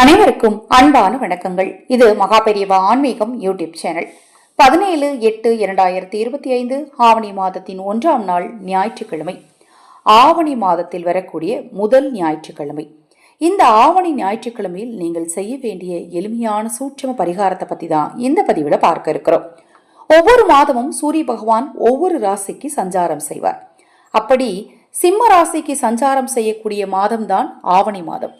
அனைவருக்கும் அன்பான வணக்கங்கள். இது மகாபெரியவா ஆன்மீகம் யூடியூப் சேனல். பதினேழு எட்டு இரண்டாயிரத்தி இருபத்தி ஐந்து ஆவணி மாதத்தின் ஒன்றாம் நாள் ஞாயிற்றுக்கிழமை. ஆவணி மாதத்தில் வரக்கூடிய முதல் ஞாயிற்றுக்கிழமை. இந்த ஆவணி ஞாயிற்றுக்கிழமையில் நீங்கள் செய்ய வேண்டிய எளிமையான சூட்சம பரிகாரத்தை பற்றி தான் இந்த பதிவில் பார்க்க இருக்கிறோம். ஒவ்வொரு மாதமும் சூரிய பகவான் ஒவ்வொரு ராசிக்கு சஞ்சாரம் செய்வார். அப்படி சிம்ம ராசிக்கு சஞ்சாரம் செய்யக்கூடிய மாதம்தான் ஆவணி மாதம்.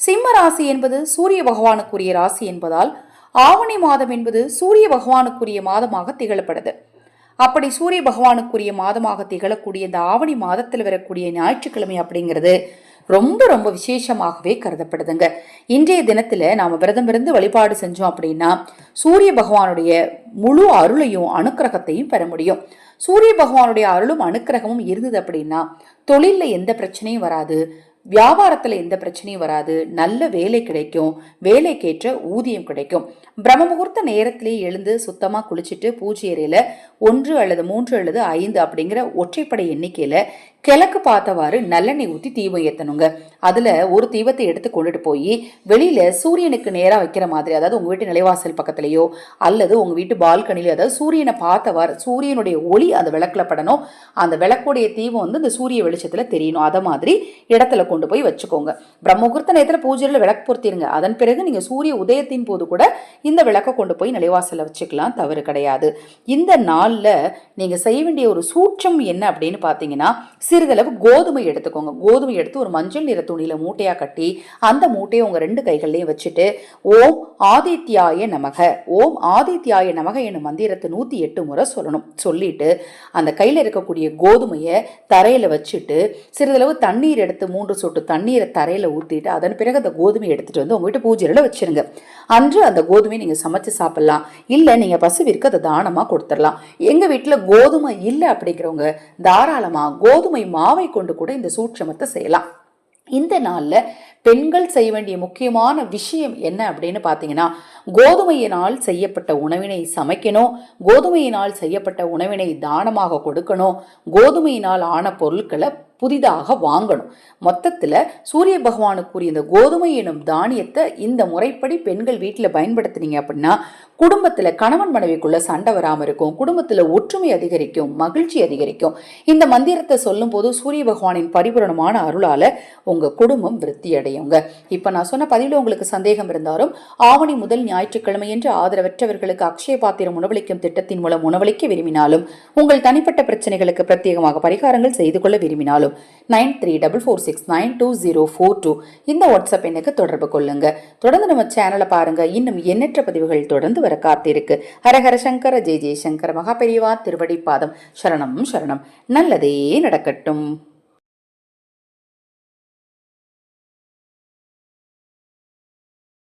சிம்ம ராசி என்பது சூரிய பகவானுக்குரிய ராசி என்பதால் ஆவணி மாதம் என்பது சூரிய பகவானுக்குரிய மாதமாக திகழப்படுது. அப்படி சூரிய பகவானுக்குரிய மாதமாக திகழக்கூடிய இந்த ஆவணி மாதத்தில் வரக்கூடிய ஞாயிற்றுக்கிழமை அப்படிங்கிறது ரொம்ப ரொம்ப விசேஷமாகவே கருதப்படுதுங்க. இன்றைய தினத்தில் நாம் விரதம் இருந்து வழிபாடு செஞ்சோம் அப்படின்னா சூரிய பகவானுடைய முழு அருளையும் அனுக்கிரகத்தையும் பெற முடியும். சூரிய பகவானுடைய அருளும் அனுக்கிரகமும் இருந்தது அப்படின்னா தொழிலில் எந்த பிரச்சனையும் வராது. வியாபாரத்தில் எந்த பிரச்சனையும் வராது. நல்ல வேலை கிடைக்கும். வேலைக்கேற்ற ஊதியம் கிடைக்கும். பிரம்ம முகூர்த்த நேரத்திலேயே எழுந்து சுத்தமாக குளிச்சுட்டு பூஜை அறையில் ஒன்று அல்லது மூன்று அல்லது ஐந்து அப்படிங்கிற ஒற்றைப்படை எண்ணிக்கையில் கிழக்கு பார்த்தவாறு நல்லெண்ணெய் ஊற்றி தீபம் ஏற்றணுங்க அதில் ஒரு தீபத்தை எடுத்து கொண்டுட்டு போய் வெளியில் சூரியனுக்கு நேராக வைக்கிற மாதிரி அதாவது உங்கள் வீட்டு நிலைவாசல் பக்கத்துலேயோ அல்லது உங்கள் வீட்டு பால்கனிலையோ அதாவது சூரியனை பார்த்தவாறு சூரியனுடைய ஒளி அந்த விளக்கில் படணும். அந்த விளக்குடைய தீபம் வந்து இந்த சூரிய வெளிச்சத்தில் தெரியணும். அதை மாதிரி இடத்துல கொண்டு போய் வச்சுக்கோங்க. பிரம்மகுர்த்த நேரத்தில் பூஜையில் விளக்கு பொருத்திருங்க. அதன் பிறகு நீங்கள் சூரிய உதயத்தின் போது கூட இந்த விளக்கை கொண்டு போய் நிலைவாசலில் வச்சுக்கலாம். தவறு கிடையாது. இந்த நாளில் நீங்கள் செய்ய வேண்டிய ஒரு சூற்றம் என்ன அப்படின்னு பார்த்தீங்கன்னா சிறிதளவு கோதுமை எடுத்துக்கோங்க. கோதுமை எடுத்து ஒரு மஞ்சள் நிற துணியில் மூட்டையாக கட்டி அந்த மூட்டையை உங்கள் ரெண்டு கைகள்லையும் வச்சுட்டு ஓம் ஆதித்யாய நமக. ஓம் ஆதித்யாய நமக என்னும் மந்திரத்தை நூற்றி எட்டு முறை சொல்லணும். சொல்லிட்டு அந்த கையில் இருக்கக்கூடிய கோதுமையை தரையில் வச்சுட்டு சிறிதளவு தண்ணீர் எடுத்து மூன்று சொட்டு தண்ணீரை தரையில் ஊற்றிட்டு அதன் பிறகு அந்த கோதுமையை எடுத்துகிட்டு வந்து உங்கள் வீட்டு பூஜையில் வச்சிருங்க. அன்று அந்த கோதுமையை நீங்கள் சமைச்சு சாப்பிட்லாம். இல்லை நீங்கள் பசுவிற்கு அதை தானமாக கொடுத்துடலாம். எங்கள் வீட்டில் கோதுமை இல்லை அப்படிங்கிறவங்க தாராளமாக கோதுமை மாவை கொண்டு கூட இந்த சூட்சமத்தை செய்யலாம். இந்த நாளில் பெண்கள் செய்ய வேண்டிய முக்கியமான விஷயம் என்ன அப்படின்னு பார்த்தீங்கன்னா கோதுமையினால் செய்யப்பட்ட உணவினை சமைக்கணும் கோதுமையினால் செய்யப்பட்ட உணவினை தானமாக கொடுக்கணும் கோதுமையினால் ஆன பொருட்களை புதிதாக வாங்கணும். மொத்தத்தில் சூரிய பகவானுக்குரிய இந்த கோதுமை எனும் தானியத்தை இந்த முறைப்படி பெண்கள் வீட்டில் பயன்படுத்துனீங்க அப்படின்னா குடும்பத்தில் கணவன் மனைவிக்குள்ள சண்டை வராமல் இருக்கும் குடும்பத்தில் ஒற்றுமை அதிகரிக்கும் மகிழ்ச்சி அதிகரிக்கும். இந்த மந்திரத்தை சொல்லும்போது சூரிய பகவானின் பரிபூரணமான அருளால் உங்கள் குடும்பம் விருத்தி அடையுங்க. இப்போ நான் சொன்ன பதிவில் உங்களுக்கு சந்தேகம் இருந்தாலும் ஆவணி முதல் ஞாயிற்றுக்கிழமை என்று ஆதரவற்றவர்களுக்கு அக்ஷய பாத்திரம் உணவளிக்கும் திட்டத்தின் மூலம் உணவளிக்க விரும்பினாலும் உங்கள் தனிப்பட்ட பிரச்சனைகளுக்கு பிரத்யேகமாக பரிகாரங்கள் செய்து கொள்ள விரும்பினாலும் nine three double four six nine two zero four two. இந்த வாட்ஸ்அப் எண்ணுக்கு தொடர்பு கொள்ளுங்க. தொடர்ந்து நம்ம சேனலை பாருங்க. இன்னும் எண்ணற்ற பதிவுகள் தொடர்ந்து வர காத்திருக்கு. ஹரஹர சங்கர ஜெய மகா மகாபெரிவா திருவடி பாதம் சரணம் சரணம். நல்லதே நடக்கட்டும்.